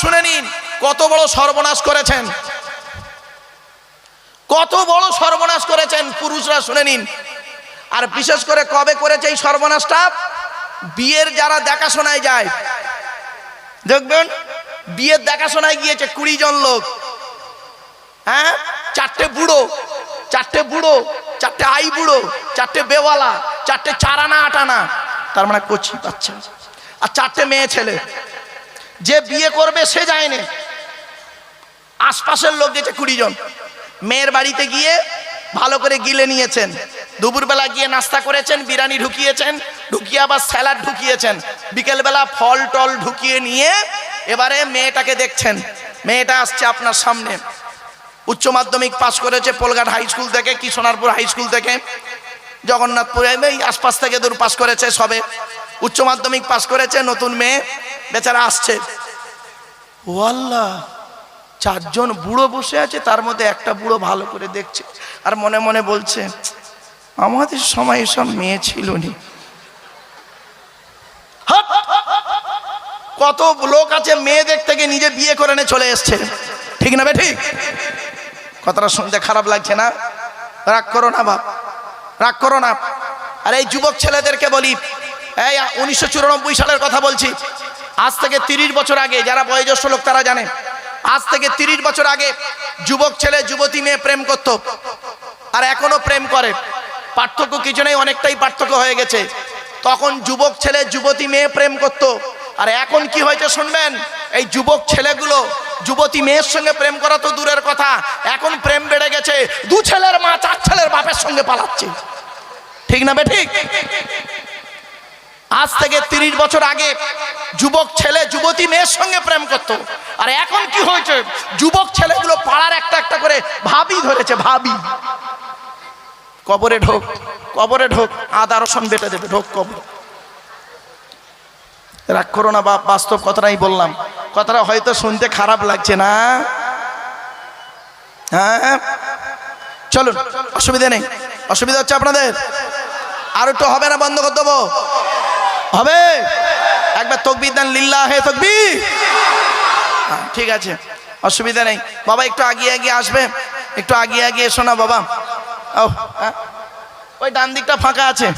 শুনে নিন, কত বড় সর্বনাশ করেছেন। কত বড় সর্বনাশ করেছেন পুরুষরা শুনে নিন। আর বিশেষ করে কবে করেছে এই সর্বনাশটা? বিয়ের যারা দেখাশোনায় যায়। দেখবেন, বিয়ের দেখাশোনায় গিয়েছে কুড়ি জন লোক। হ্যাঁ? চারটে বুড়ো চারটে বুড়ো, চারটে আই বুড়ো, চারটে বেওয়ালা, চারটে চারানা আটানা, তার মানে কচি বাচ্চা। আর চারটে মেয়ে ছেলে। যে বিয়ে করবে সে যায়নি আশপাশের লোক গেছে কুড়ি জন। মেয়ের বাড়িতে গিয়ে ভালো করে গিলে নিয়েছেন। দুপুরবেলা গিয়ে নাস্তা করেছেন, বিরিয়ানি ঢুকিয়েছেন, ঢুকিয়ে আবার স্যালাড ঢুকিয়েছেন। বিকেলবেলা ফল টল ঢুকিয়ে নিয়ে এবারে মেয়েটাকে দেখছেন। মেয়েটা আসছে আপনার সামনে। উচ্চ মাধ্যমিক পাশ করেছে পোলঘাট হাই স্কুল থেকে কি সোনারপুর হাই স্কুল থেকে। জগন্নাথপুরে এই আশপাশ থেকে দূর পাশ করেছে সবে। উচ্চ মাধ্যমিক পাশ করেছে, নতুন মেয়ে, বেচারা আসছে। ও আল্লাহ, চারজন বুড়ো বসে আছে, তার মধ্যে একটা বুড়ো ভালো করে দেখছে আর মনে মনে বলছে, আমাদের সময় এসব মেয়ে ছিল নি! কত লোক আছে মেয়ে দেখতে গিয়ে নিজে বিয়ে করে নিয়ে চলে এসছে। ঠিক না বে, ঠিক? কথাটা শুনতে খারাপ লাগছে না? রাগ করো না বাপ, রাগ করো না। আর এই যুবক ছেলেদেরকে বলি এই উনিশশো চুরানব্বই সালের কথা বলছি। আজ থেকে তিরিশ বছর আগে, যারা বয়োজ্যেষ্ঠ লোক তারা জানে, আজ থেকে তিরিশ বছর আগে যুবক ছেলে, যুবতী মেয়ে প্রেম করত, আর এখনও প্রেম করে। পার্থক্য কিছু নেই, অনেকটাই পার্থক্য হয়ে গেছে। তখন যুবক ছেলে, যুবতী মেয়ে প্রেম করত, আর এখন কি হয়েছে শুনবেন? এই যুবক ছেলেগুলো যুবতী মেয়ের সঙ্গে প্রেম করা তো দূরের কথা, এখন প্রেম বেড়ে গেছে, দু ছেলের মা, চার ছেলের বাপের সঙ্গে পালাচ্ছে। ঠিক না বে ঠিক? আজ থেকে তিরিশ বছর আগে যুবক ছেলে, যুবতী মেয়ের সঙ্গে প্রেম করত। আর এখন কি হয়েছে? যুবক ছেলেগুলো পাড়ার একটা একটা করে ভাবি ধরেছে, ভাবি। কবরে ঢোক কবরে ঢোক, আদা রসন বেটে দেবে, ঢোক কবর। রাগ করো না বাপ, বাস্তব কথাটাই বললাম। কথাটা হয়তো শুনতে খারাপ লাগছে না। হ্যাঁ? চলুন, অসুবিধা নেই। অসুবিধা হচ্ছে আপনাদের। আর একটু হবে না, বন্ধ করে দেবো। হবে? একবার তকবির দেন লিল্লা হে তকবি ঠিক আছে, অসুবিধা নেই। বাবা, একটু আগিয়ে আগিয়ে আসবে। একটু আগিয়ে আগিয়ে এসো না বাবা। ও হ্যাঁ? ওই ডান দিকটা ফাঁকা আছে।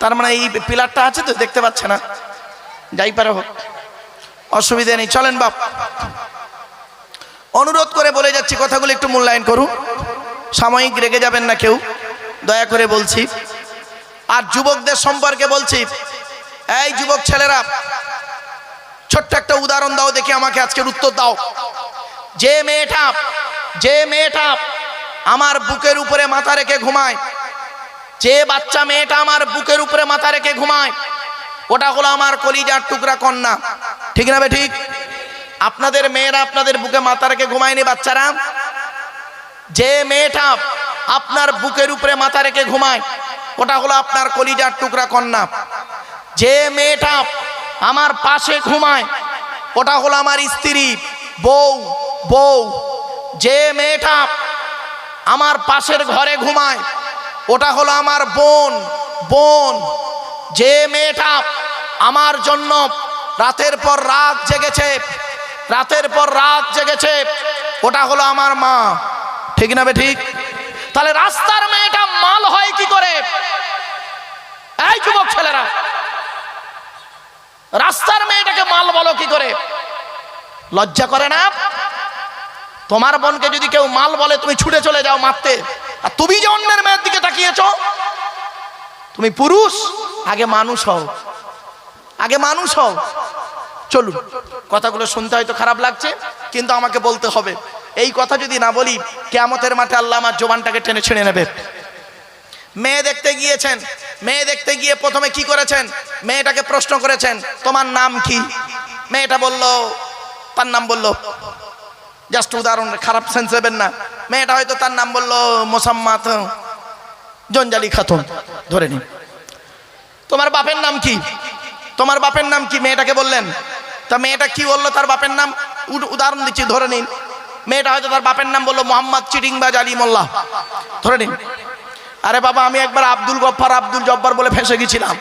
তার মানে এই পিলারটা আছে তো, দেখতে পাচ্ছে না। যাই পারে হোক, অসুবিধা নেই। চলেন, বাপ। অনুরোধ করে বলে যাচ্ছি, কথাগুলো একটু মূল্যায়ন করুন। সাময়িক রেগে যাবেন না কেউ। দয়া করে বলছি। আর যুবকদের সম্পর্কে বলছি। এই যুবক ছেলেরা, ছোট্ট একটা উদাহরণ দাও, দেখি আমাকে আজকের উত্তর দাও। যে মেয়েটা যে মেয়েটা আমার বুকের উপরে মাথা রেখে ঘুমায়, যে বাচ্চা মেয়েটা আমার বুকের উপরে মাথা রেখে ঘুমায়, ওটা হলো আমার কলিজার টুকরা কন্যা। ঠিক না ঠিক? আপনাদের মেয়েরা আপনাদের বুকে মাথা রেখে ঘুমায়নি বাচ্চারা? যে মেয়েটা আপনার বুকের উপরে মাথা রেখে ঘুমায়, ওটা হলো আপনার কলিজার টুকরা কন্যা। যে মেয়েটা আমার পাশে ঘুমায়, ওটা হলো আমার স্ত্রী, বউ বউ। যে মেয়েটা আমার পাশের ঘরে ঘুমায়, ওটা হলো আমার বোন বোন। যে মেয়েটা আমার জন্য রাতের পর রাত জেগেছে, রাতের পর রাত জেগেছে, ওটা হলো আমার মা। ঠিক না বে ঠিক? তাহলে রাস্তার মেয়েটা মাল হয় কি করে? এই যুবক ছেলেরা রাস্তার মেয়েটাকে মাল বলো কি করে? লজ্জা করে না? তোমার বোনকে যদি কেউ মাল বলে, তুমি ছুটে চলে যাও মারতে। আর তুমি যে অন্যের মেয়ের দিকে তাকিয়েছ, তুমি পুরুষ, আগে মানুষ হও। আগে মানুষ হও। চলুন, কথাগুলো শুনতে হয়তো খারাপ লাগছে, কিন্তু আমাকে বলতে হবে। এই কথা যদি না বলি, কেয়ামতের মাঠে আল্লাহ আমার জোবানটাকে টেনে ছেড়ে নেবে। মেয়ে দেখতে গিয়েছেন। মেয়ে দেখতে গিয়ে প্রথমে কি করেছেন? মেয়েটাকে প্রশ্ন করেছেন, তোমার নাম কি? মেয়েটা বলল, তার নাম বলল জাস্ট উদাহরণ, খারাপ সেন্স দেবেন না। মেয়েটা হয়তো তার নাম বলল মোসাম্মাত জঞ্জালি খাতুন। ধরে নিন। তোমার বাপের নাম কি? তোমার বাপের নাম কি? মেয়েটাকে বললেন। তা মেয়েটা কি বলল তার বাপের নাম? উদ- উদাহরণ দিচ্ছি, ধরে নিন। মেয়েটা হয়তো তার বাপের নাম বলল, মোহাম্মদ চিটিংবাজ আলী মোল্লা। ধরে নিন। আরে বাবা, আমি একবার আব্দুল গফ্ফার আব্দুল জব্বার বলে ফেসে গেছিলাম।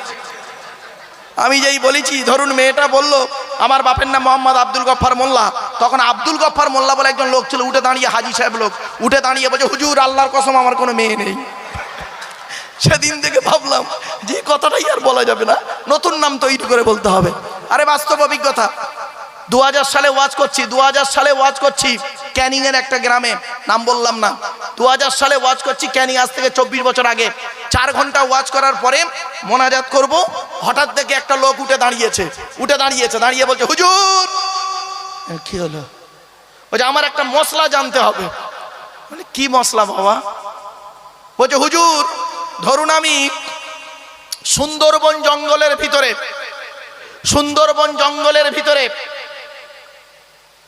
আমি যেই বলেছি, ধরুন মেয়েটা বলল, আমার বাপের নাম মোহাম্মদ আব্দুল গফ্ফার মোল্লা। তখন আব্দুল গফ্ফার মোল্লা বলে একজন লোক ছিল, উঠে দাঁড়িয়ে হাজি সাহেব লোক। উঠে দাঁড়িয়ে বলছে, হুজুর, আল্লাহর কসম, আমার কোনো মেয়ে নেই। সেদিন থেকে ভাবলাম, যে কথাটাই আর বলা যাবে না, নতুন নাম তৈরি করে বলতে হবে। আরে বাস্তব অভিজ্ঞতা দু হাজার সালে ওয়াজ করছি দু হাজার সালে ওয়াজ করছি, ক্যানিংয়ের একটা গ্রামে, নাম বললাম না। দু হাজার সালে ওয়াজ করছি ক্যানিং আজ থেকে চব্বিশ বছর আগে। চার ঘণ্টা ওয়াজ করার পরে মোনাজাত করব, হঠাৎ দেখে একটা লোক উঠে দাঁড়িয়েছে। উঠে দাঁড়িয়েছে, দাঁড়িয়ে বলছে, হুজুর! কি হলো? বলছে, আমার একটা মশলা জানতে হবে। কি মশলা বাবা? বলছে, হুজুর, ধরুন আমি সুন্দরবন জঙ্গলের ভিতরে, সুন্দরবন জঙ্গলের ভিতরে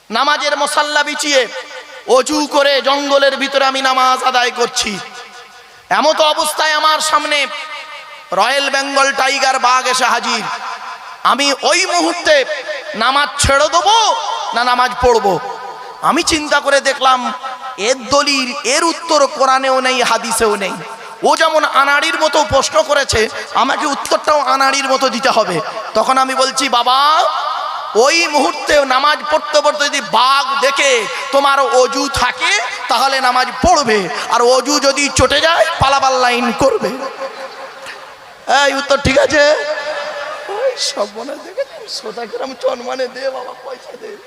নামাজের মশাল্লা বিছিয়ে অজু করে জঙ্গলের ভিতরে আমি নামাজ আদায় করছি। এমত অবস্থায় আমার সামনে রয়্যাল বেঙ্গল টাইগার বাঘ এসে হাজির। আমি ওই মুহূর্তে নামাজ ছেড়ে দেবো না নামাজ পড়ব? আমি চিন্তা করে দেখলাম, এর দলিল, এর উত্তর কোরআনেও নেই, হাদিসেও নেই। ও যেমন আনাড়ির মতো প্রশ্ন করেছে, আমাকে উত্তরটাও আনাড়ির মতো দিতে হবে। তখন আমি বলছি, বাবা ওই মুহূর্তে নামাজ পড়তে পড়তে যদি বাঘ দেখে তোমার অজু থাকে, তাহলে নামাজ পড়বে। আর অজু যদি চটে যায়, পালাবার লাইন করবে। এই, উত্তর ঠিক আছে? ওই সব মনে দেখেছেন সোজা করে আমি চনমানে দে, বাবা, পয়সা দে।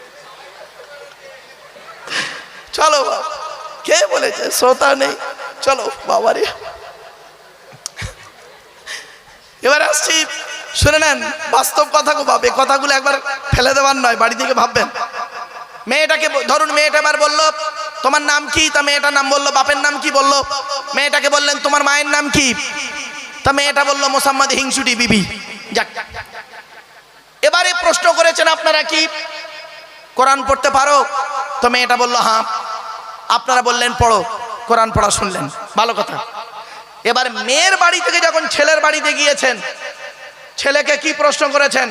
চলো, বাবা। কে বলেছে? শ্রোতা নেই। চলো, বাবারে। এবার আসছি। শুনে নেন, বাস্তব কথা এই কথাগুলো একবার ফেলে দেওয়ার নয়, বাড়ি থেকে ভাববেন। মেয়েটাকে ধরুন মেয়েটা এবার বলল, তোমার নাম কি? তা মেয়েটার নাম বলল, বাপের নাম কি? বলল, মেয়েটাকে বললেন, তোমার মায়ের নাম কি? তা মেয়েটা বলল, মোসাম্মদ হিংসুটি বিবি। যাক। এবারে প্রশ্ন করেছেন আপনারা কি? কোরআন পড়তে পারো? তো মেয়েটা বলল হ্যাঁ। আপনারা বললেন, পড়ো। কোরআন পড়া শুনলেন। ভালো কথা। এবার মেয়ের বাড়ি থেকে যখন ছেলের বাড়িতে গিয়েছেন ছেলেকে কি প্রশ্ন করেছেন?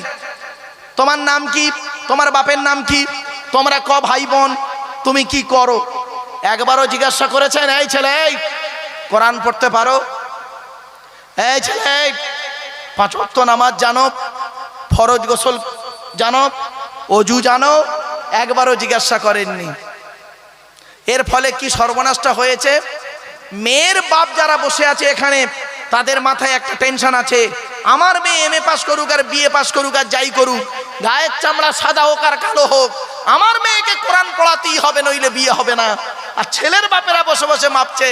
তোমার নাম কি? তোমার বাপের নাম কি? তোমরা ক ভাই বোন? তুমি কি করো? একবারও জিজ্ঞাসা করেছেন, এই ছেলে কোরআন পড়তে পারো? এই ছেলে, এই পাঁচ ওয়াক্ত নামাজ জানো, ফরজ গোসল জানো, অজু জানো, একবারও জিজ্ঞাসা করেননি। এর ফলে কি সর্বনাশটা হয়েছে? মেয়ের বাপ যারা বসে আছে এখানে, তাদের মাথায় একটা টেনশন আছে। আমার মেয়ে এম এ পাস করুক আর বিএ পাস করুক আর যাই করুক, গায়ের চামড়া সাদা হোক আর কালো হোক, আমার মেয়েকে কোরআন পড়াতেই হবে, নইলে বিয়ে হবে না। আর ছেলের বাপেরা বসে বসে মাপছে,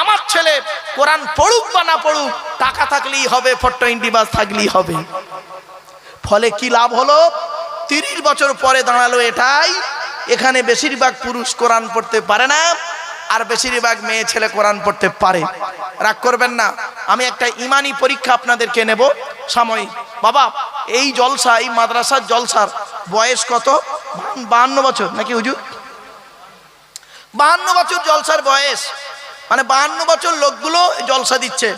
আমার ছেলে কোরআন পড়ুক বা না পড়ুক, টাকা থাকলেই হবে ফর টোয়েন্টি বাস থাকলেই হবে। ফলে কি লাভ হলো? তিরিশ বছর পরে দাঁড়াল এটাই, এখানে বেশিরভাগ পুরুষ কোরআন পড়তে পারে না, আর বেশিরভাগ মেয়ে ছেলে কোরআন পড়তে পারে। রাগ করবেন না আমি একটা ইমানি পরীক্ষা আপনাদেরকে নেব। সাময়িক বাবা, এই জলসা, এই মাদ্রাসার জলসার বয়স কত? বাহান্ন বছর, নাকি হুজুর? বাহান্ন বছর জলসার বয়স। মানে বাহান্ন বছর লোকগুলো জলসা দিচ্ছে।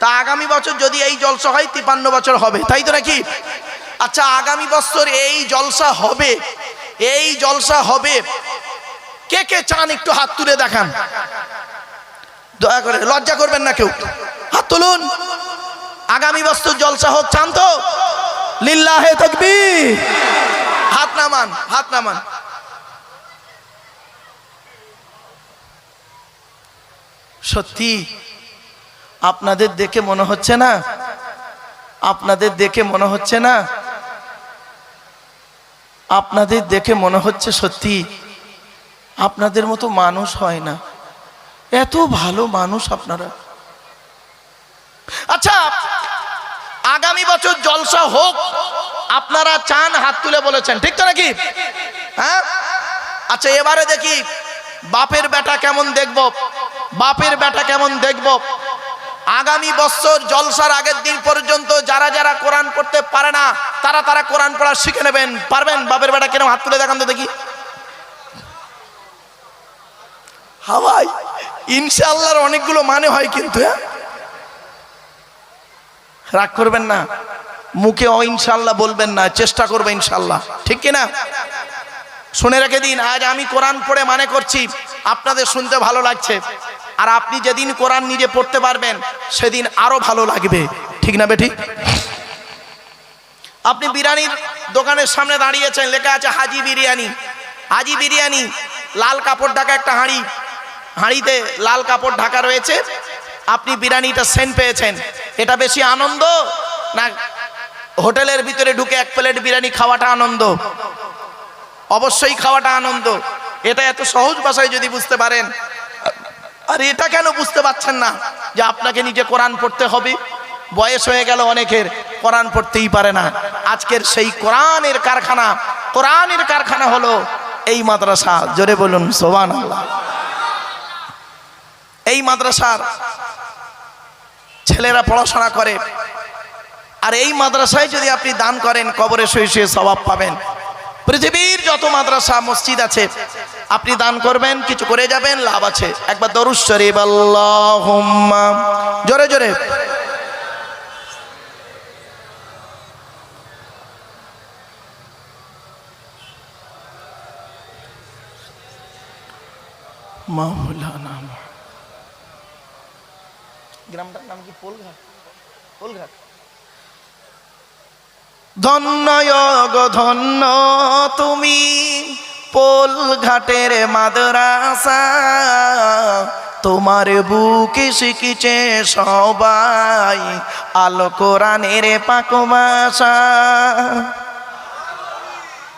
তা আগামী বছর যদি এই জলসা হয় তিপান্ন বছর হবে। তাই তো নাকি? আচ্ছা আগামী বছর এই জলসা হবে। এই জলসা হবে। কে কে চান একটু হাত তুলে দেখান। দয়া করে, লজ্জা করবেন না কেউ। হাত তুলুন। আগামী বছর জলসা হোক চান তো লিল্লাহে তকবীর। হাত নামান হাত নামান। সত্যি, আপনাদের দেখে মনে হচ্ছে না? আপনাদের দেখে মনে হচ্ছে না? আপনাদের দেখে মনে হচ্ছে সত্যি, আপনাদের মতো মানুষ হয় না। এত ভালো মানুষ আপনারা। আচ্ছা আগামী বছর জলসা হোক, আপনারা চান হাত তুলে বলেছেন, ঠিক তো নাকি? হ্যাঁ? আচ্ছা এবারে দেখি বাপের বেটা কেমন দেখব, বাপের বেটা কেমন দেখব। আগামী বছর জলসার আগের দিন পর্যন্ত যারা যারা কোরআন পড়তে পারে না, তারা তারা কোরআন পড়া শিখে নেবেন। পারবেন? বাপের বেটা কেন হাত তুলে দেখান তো দেখি। হাওয়াই। ইনশাল্লাহর অনেকগুলো মানে হয় কিন্তু হ্যাঁ? রাগ করবেন না। মুখে ইনশাল্লাহ বলবেন না, চেষ্টা করবে ইনশাল্লাহ ঠিক কিনা? শুনে রেখে দিন, আজ আমি কোরআন পড়ে মানে করছি, আপনাদের শুনতে ভালো লাগছে। আর আপনি যেদিন কোরআন নিজে পড়তে পারবেন, সেদিন আরও ভালো লাগবে। ঠিক না বেঠিক আপনি বিরিয়ানির দোকানের সামনে দাঁড়িয়েছেন, লেখা আছে হাজি বিরিয়ানি। হাজি বিরিয়ানি, লাল কাপড় ঢাকা একটা হাঁড়ি হাঁড়িতে লাল কাপড় ঢাকা রয়েছে। আপনি বিরিয়ানিটা সেন্ট পেয়েছেন। এটা বেশি আনন্দ না হোটেলের ভিতরে ঢুকে এক প্লেট বিরিয়ানি খাওয়াটা আনন্দ? অবশ্যই খাওয়াটা আনন্দ। এটা এত সহজ ভাষায় যদি বুঝতে পারেন, আর এটা কেন বুঝতে পারছেন না যে আপনাকে নিজে কোরআন পড়তে হবে? বয়স হয়ে গেল অনেকের, কোরআন পড়তেই পারে না। আজকের সেই কোরআনের কারখানা কোরআনের কারখানা হলো এই মাদ্রাসা। জোরে বলুন সোবান আল্লাহ এই মাদ্রাসার ছেলেরা পড়াশোনা করে। আর এই মাদ্রাসায় যদি আপনি দান করেন, কবরে শুয়ে শুয়ে স্বভাব পাবেন। পৃথিবীর যত মাদ্রাসা, মসজিদ আছে, আপনি দান করবেন, কিছু করে যাবেন, লাভ আছে। একবার শরীফ, আল্লাহুম্মা। জোরে জোরে। মাওলানা গ্রামটার নাম কি পোলঘাট? পোলঘাট। ধন্য ধন্য তুমি পোল ঘাটের মাদ্রাসা। তোমার বুকে শিখিছে সবাই আলো কোরআনের পাক ভাষা।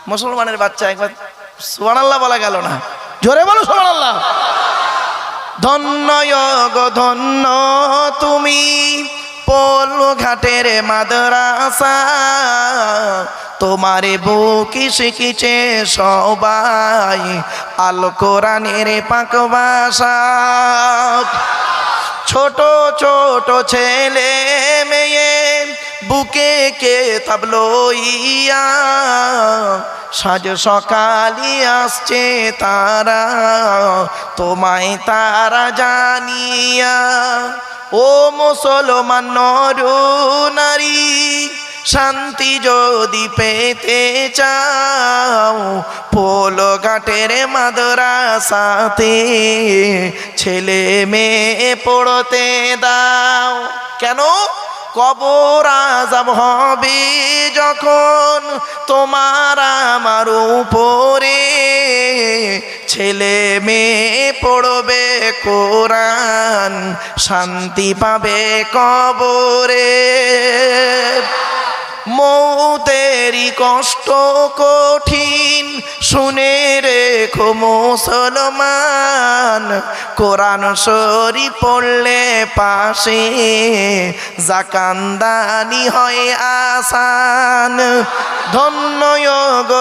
মুসলমানের বাচ্চা একবার সুবহানাল্লাহ বলা গেল না। জোরে বলো সুবহানাল্লাহ। ধন্য ধন্য তুমি পোল ঘাটের মাদ্রাসা। তোমারে বুকি শিখিছে সবাই আল কোরআনের পাক ছোট ছোট ছেলে মেয়ে বুকে কে তাবলইয়া সাজ সকালি আসছে তারা, তোমায় তারা জানিয়া। ও মুসলমান নর নারী, শান্তি যদি পেতে চাও পোল ঘাটের মাদ্রাসাতে ছেলে মেয়ে পড়তে দাও। কেন? কবর আজাব হবে যখন তোমার আমার উপরে ছেলে মেয়ে পড়বে কোরআন শান্তি পাবে কবরে। মৌতেরি কষ্ট কঠিন। শুনে রেখো মুসলমান, কোরআন শরী পড়লে পাশে জাকান্দানি হয় আসান। ধন্য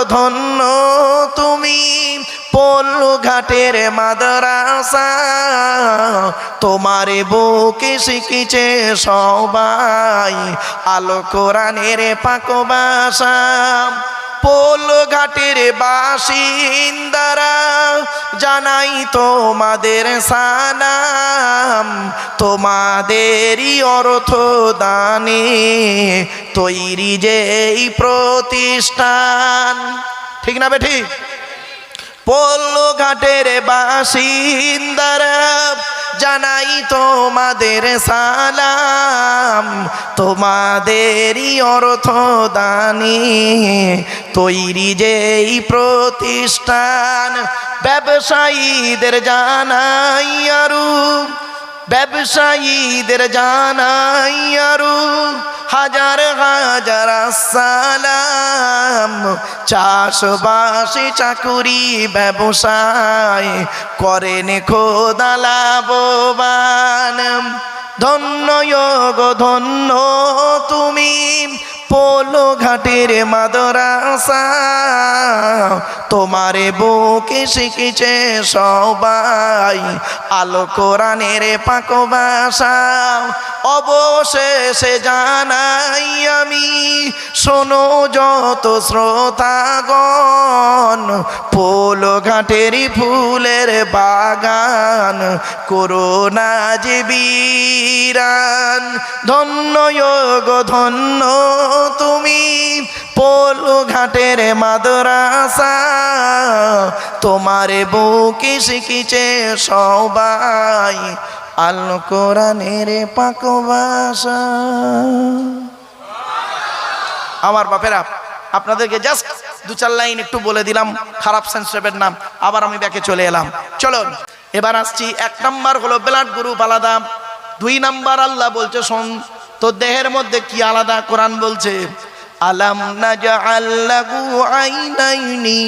ধন্য তুমি পল্লু ঘাটের মাদ্রাসা, তোমারে বুকে শিখিছে সবাই, আলো কোরআনের পাক বাসা পোল ঘাটের বাসিন্দারা জানাই তোমাদের সালাম, তোমাদেরই অর্থ দানে তৈরি যেই প্রতিষ্ঠান। ঠিক না বে ঠিক পল্লু ঘাটের বাসিন্দারা, জানাই তোমাদের সালাম, তোমাদেরই অর্থ দানি তৈরি যেই প্রতিষ্ঠান, ব্যবসায়ীদের জানাই আরু। ব্যবসায়ীদের জানাই আরু হাজার হাজার সালাম চাষবাসে চাকুরি ব্যবসায় করেন খোদালাবান ধন্য যোগ ধন্য তুমি। পোলো ঘাটের মাদরাসা। তোমারে বুকে শিখেছে সবাই, আলো কোরআনের পাকবাসা অবশেষে জানাই আমি, শোনো যত শ্রোতাগণ পোলো ঘাটের ফুলের বাগান করোনা যে বীরান ধন্য গো ধন্য। তুমি পোলো ঘাটের মাদ্রাসা, তোমারে বুকে শিখিছে সবাই আল কোরআনের পাক ভাষা। আমার বাপেরা, আপনাদেরকে জাস্ট দু চার লাইন একটু বলে দিলাম, খারাপ সেন্সেপের নাম আবার আমি ব্যাকে চলে এলাম। চলো, এবার আসছি, এক নাম্বার হলো ব্লাড গ্রুপ আলাদা। দুই নাম্বার আল্লাহ বলছে, শোন তোর দেহের মধ্যে কি আলাদা কোরআন বলছে? আলাম নাজআল্লাহু আইনাইনি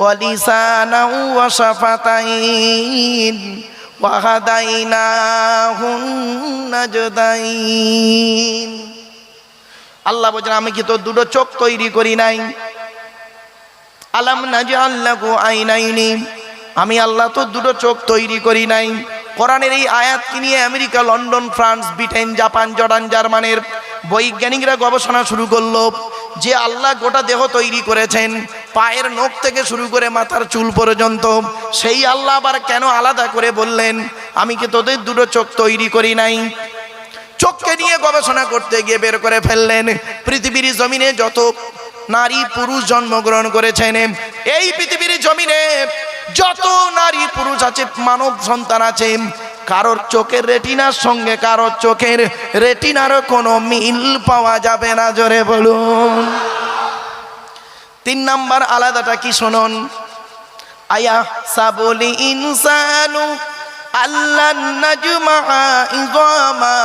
ওয়া লিসানাও ওয়া শাফাতাইন ওয়া হাদাইনাহুন নাজদাইন আল্লাহ বলছেন, আমি কি তো দুটো চোখ তৈরি করি নাই? আলাম নাজআল্লাহু আইনাইনি, আমি আল্লাহ তো দুটো চোখ তৈরি করি নাই। কোরআনের এই আয়াতকে নিয়ে America, London, France, Britain, Japan, Jordan, জার্মানের বৈজ্ঞানিকরা গবেষণা শুরু করল যে আল্লাহ গোটা দেহ তৈরি করেছেন, পায়ের নখ থেকে শুরু করে মাথার চুল পর্যন্ত। সেই আল্লাহ আবার কেন আলাদা করে বললেন, আমি কি তোদের দুটো চোখ তৈরি করি নাই? চোখকে নিয়ে গবেষণা করতে গিয়ে বের করে ফেললেন। পৃথিবীর জমিনে যত নারী, পুরুষ জন্মগ্রহণ করেছেন, এই পৃথিবীর জমিনে যত নারী পুরুষ আছে, মানব সন্তান আছে, কারোর চোখের রেটিনার সঙ্গে কারোর চোখের রেটিনারও কোনো মিল পাওয়া যাবে না, জোরে বলুন। তিন নাম্বার আলাদাটা কি শুনুন? আয়া সাবলি ইনসানু আল্লাহ নাজমা ইজামা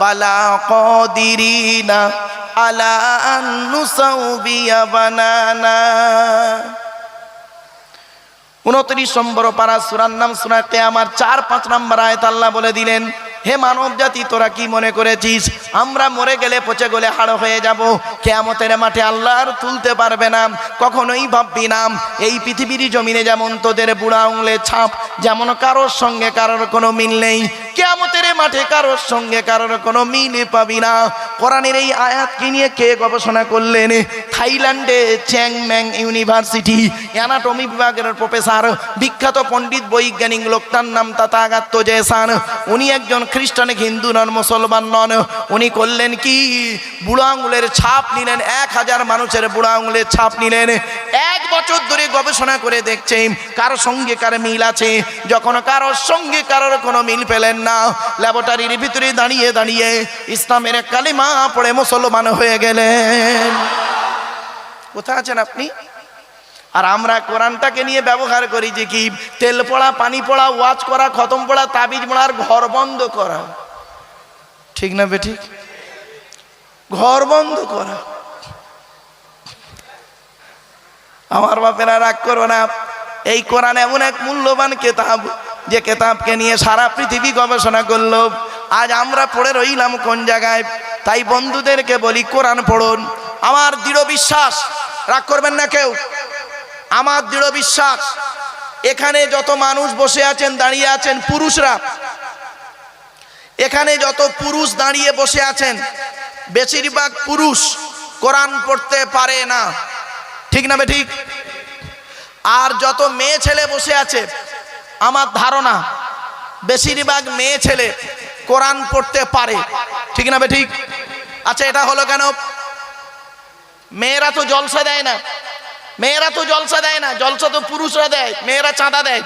বালা কদিরিনা আলা আন নুসাউবিয়া বানানা। উনত্রিশ নম্বর পারা সুরার নাম শোনাতে আমার চার পাঁচ নম্বর আয়ত আল্লাহ বলে দিলেন হে মানব জাতি, তোরা কি মনে করেছিস? আমরা মরে গেলে পচে গেলে হাড় হয়ে যাব। কেয়ামতের মাঠে আল্লাহ আর তুলতে পারবে না। কখনোই ভাববি না। এই পৃথিবীর জমিনে যেমন তোদের বুড়া আঙুলের ছাপ, যেমন কারোর সঙ্গে কারোর কোনো মিল নেই। কেয়ামতের মাঠে কারোর সঙ্গে কারোর কোনো মিল পাবি না। কোরআনের এই আয়াতকে নিয়ে কে গবেষণা করলেন? থাইল্যান্ডে চ্যাংম্যাং ইউনিভার্সিটি, অ্যানাটমি বিভাগের প্রফেসর, বিখ্যাত পণ্ডিত বৈজ্ঞানিক লোকটার নাম তাতাগাত্য জয়সান উনি একজন খ্রিস্টান, হিন্দু নন, মুসলমান নন, উনি করলেন কি? বুড়ো আঙুলের ছাপ নিলেন, এক হাজার মানুষের বুড়ো আঙুলের ছাপ নিলেন। এক বছর ধরে গবেষণা করে দেখছে, কারও সঙ্গে কার মিল আছে? যখন কারোর সঙ্গে কারোর কোনো মিল পেলেন না, ল্যাবরেটরির ভিতরে দাঁড়িয়ে দাঁড়িয়ে ইসলামের কালিমা পড়ে মুসলমান হয়ে গেলেন। কোথায় আছেন আপনি? আর আমরা কোরআনটাকে নিয়ে ব্যবহার করি যে কি, তেল পড়া, পানি পড়া, ওয়াজ করা, খতম পড়া, তাবিজ পড়ার ঘর বন্ধ করা। ঠিক না বেঠিক ঘর বন্ধ করা। আমার বাপেরা রাগ করো না। এই কোরআন এমন এক মূল্যবান কেতাব যে কেতাবকে নিয়ে সারা পৃথিবী গবেষণা করল। আজ আমরা পড়ে রইলাম কোন জায়গায়? তাই বন্ধুদেরকে বলি, কোরআন পড়ুন। আমার দৃঢ় বিশ্বাস, রাগ করবেন না কেউ? আমার দৃঢ় বিশ্বাস, এখানে যত মানুষ বসে আছেন, দাঁড়িয়ে আছেন, পুরুষরা, এখানে যত পুরুষ দাঁড়িয়ে বসে আছেন, বেশিরভাগ পুরুষ কোরআন পড়তে পারে না। ঠিক না ঠিক আর যত মেয়ে ছেলে বসে আছে, আমার ধারণা, বেশিরভাগ মেয়ে ছেলে কোরআন পড়তে পারে। ঠিক না ঠিক আচ্ছা এটা হলো কেন? মেয়েরা তো জলসা দেয় না। মেয়েরা তো জলসা দেয় না জলসা তো পুরুষরা দেয় মেয়েরা চাঁদা দেয়।